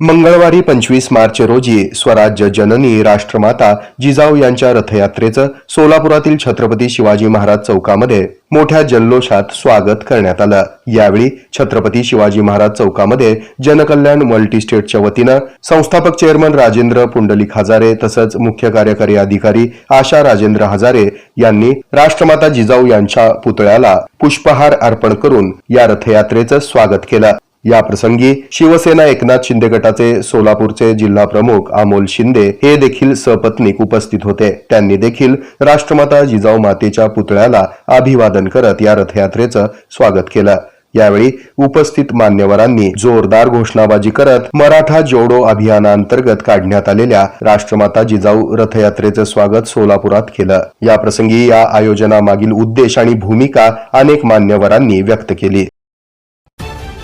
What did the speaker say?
मंगळवारी पंचवीस मार्च रोजी स्वराज्य जननी राष्ट्रमाता जिजाऊ यांच्या रथयात्रेचं सोलापुरातील छत्रपती शिवाजी महाराज चौकामध्ये मोठ्या जल्लोषात स्वागत करण्यात आलं. यावेळी छत्रपती शिवाजी महाराज चौकामध्ये जनकल्याण मल्टीस्टेटच्या वतीनं संस्थापक चेअरमन राजेंद्र पुंडलिक हजारे तसंच मुख्य कार्यकारी अधिकारी आशा राजेंद्र हजारे यांनी राष्ट्रमाता जिजाऊ यांच्या पुतळ्याला पुष्पहार अर्पण करून या रथयात्रेचं स्वागत केलं. या प्रसंगी शिवसेना एकनाथ शिंदे गटाचे सोलापूरचे जिल्हा प्रमुख अमोल शिंदे हे देखील सपत्नीक उपस्थित होते. त्यांनी देखील राष्ट्रमाता जिजाऊ मातेच्या पुतळ्याला अभिवादन करत या रथयात्रेचं स्वागत केलं. यावेळी उपस्थित मान्यवरांनी जोरदार घोषणाबाजी करत मराठा जोडो अभियानांतर्गत काढण्यात आलेल्या राष्ट्रमाता जिजाऊ रथयात्रेचं स्वागत सोलापुरात केलं. या प्रसंगी या आयोजनामागील उद्देश आणि भूमिका अनेक मान्यवरांनी व्यक्त केली.